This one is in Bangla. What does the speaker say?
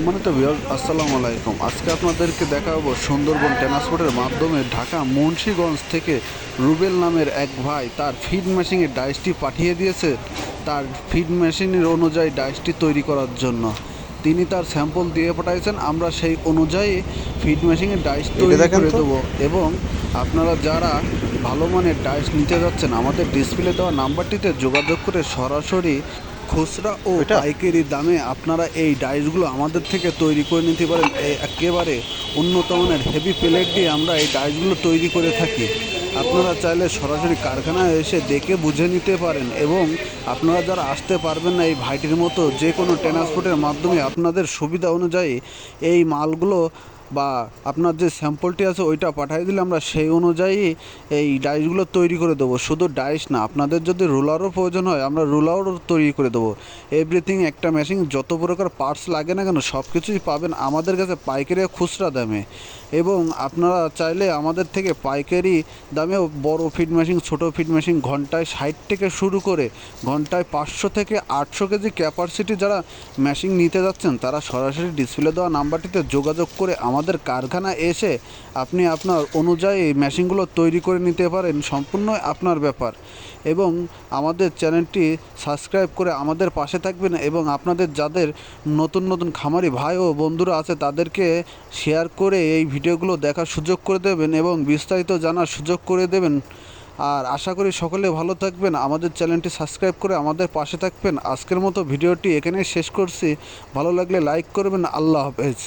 সম্মানিত বিভাগ আসসালামু আলাইকুম। আজকে আপনাদেরকে দেখাবো সুন্দরবন ট্রান্সপোর্টের মাধ্যমে ঢাকা মুন্সীগঞ্জ থেকে রুবেল নামের এক ভাই তার ফিড মেশিনে ডাইসটি পাঠিয়ে দিয়েছে। তার ফিড মেশিনের অনুযায়ী ডাইসটি তৈরি করার জন্য। তিনি তার স্যাম্পল দিয়ে পাঠাইছেন আমরা সেই অনুযায়ী ফিড মেশিনের ডাইস তৈরি করে দেবো। এবং আপনারা যারা ভালো মানের ডাইস নিতে যাচ্ছেন আমাদের ডিসপ্লে দেওয়া নাম্বারটিতে যোগাযোগ করে সরাসরি খুচরা ও? পাইকারি দামে আপনারা এই ডাইসগুলো আমাদের থেকে তৈরি করে নিতে পারেন একেবারে উন্নত মানের হেভি প্লেট দিয়ে আমরা এই ডাইসগুলো তৈরি করে থাকি আপনারা চাইলে সরাসরি কারখানায় এসে দেখে বুঝে নিতে পারেন এবং আপনারা যারা আসতে পারবেন না এই ভাইটির মতো যে কোনো ট্রান্সপোর্টের মাধ্যমে আপনাদের সুবিধা অনুযায়ী এই মালগুলো বা আপনার যে স্যাম্পলটি আছে ওইটা পাঠিয়ে দিলে আমরা সেই অনুযায়ী এই ডাইসগুলো তৈরি করে দেবো। শুধু ডাইস না, আপনাদের যদি রুলারও প্রয়োজন হয়, আমরা রুলারও তৈরি করে দেবো। এভরিথিং একটা মেশিন যত প্রকার পার্টস লাগে না কেন সব কিছুই পাবেন আমাদের কাছে পাইকারি খুচরা দামে। এবং আপনারা চাইলে আমাদের থেকে পাইকারি দামে বড় ফিড মেশিন ছোট ফিড মেশিন ঘন্টায় ষাট থেকে শুরু করে ঘন্টায় পাঁচশো থেকে আটশো কেজি ক্যাপাসিটি যারা মেশিন নিতে যাচ্ছেন, তারা সরাসরি ডিসপ্লে দেওয়া নাম্বারটিতে যোগাযোগ করে আমাদের কারখানা এসে আপনি আপনার অনুযায়ী মেশিনগুলো তৈরি করে নিতে পারেন, সম্পূর্ণ আপনার ব্যাপার। এবং আমাদের চ্যানেলটি সাবস্ক্রাইব করে আমাদের পাশে থাকবেন এবং আপনাদের যাদের নতুন নতুন খামারি ভাই ও বন্ধুরা আছে, তাদেরকে শেয়ার করে এই ভিডিওগুলো দেখার সুযোগ করে দেবেন এবং বিস্তারিত জানার সুযোগ করে দেবেন। আর আশা করি সকলে ভালো থাকবেন। আমাদের চ্যানেলটি সাবস্ক্রাইব করে আমাদের পাশে থাকবেন। আজকের মতো ভিডিওটি এখানেই শেষ করছি। ভালো লাগলে লাইক করবেন। আল্লাহ হাফেজ।